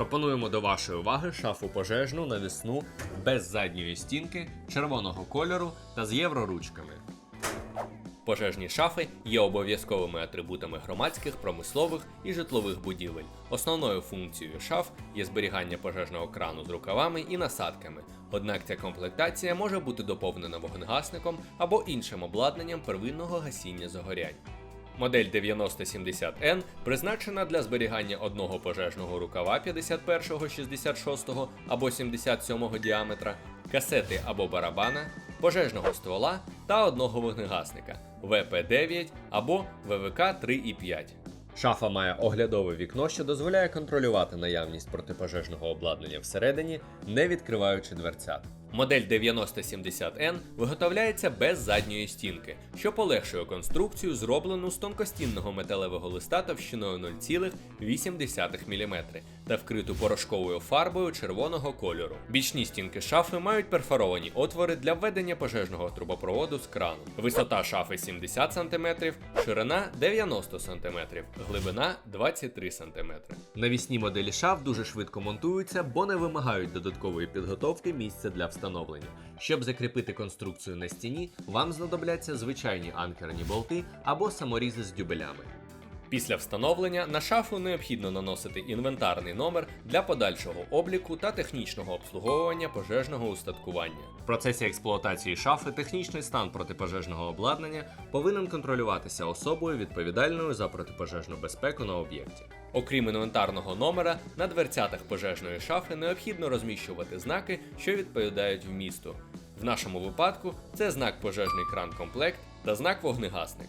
Пропонуємо до вашої уваги шафу пожежну навісну без задньої стінки, червоного кольору та з євроручками. Пожежні шафи є обов'язковими атрибутами громадських, промислових і житлових будівель. Основною функцією шаф є зберігання пожежного крану з рукавами і насадками. Однак ця комплектація може бути доповнена вогнегасником або іншим обладнанням первинного гасіння загорянь. Модель 9070N призначена для зберігання одного пожежного рукава 51, 66 або 77 діаметра, касети або барабана, пожежного ствола та одного вогнегасника ВП9 або ВВК 3І5. Шафа має оглядове вікно, що дозволяє контролювати наявність протипожежного обладнання всередині, не відкриваючи дверцят. Модель 9070N виготовляється без задньої стінки, що полегшує конструкцію, зроблену з тонкостінного металевого листа товщиною 0,8 мм та вкриту порошковою фарбою червоного кольору. Бічні стінки шафи мають перфоровані отвори для введення пожежного трубопроводу з крану. Висота шафи 70 см, ширина 90 см, глибина 23 см. Навісні моделі шаф дуже швидко монтуються, бо не вимагають додаткової підготовки місця для встановлення. Щоб закріпити конструкцію на стіні, вам знадобляться звичайні анкерні болти або саморізи з дюбелями. Після встановлення на шафу необхідно наносити інвентарний номер для подальшого обліку та технічного обслуговування пожежного устаткування. В процесі експлуатації шафи технічний стан протипожежного обладнання повинен контролюватися особою відповідальною за протипожежну безпеку на об'єкті. Окрім інвентарного номера, на дверцятах пожежної шафи необхідно розміщувати знаки, що відповідають вмісту. В нашому випадку це знак пожежний кран комплект та знак вогнегасник.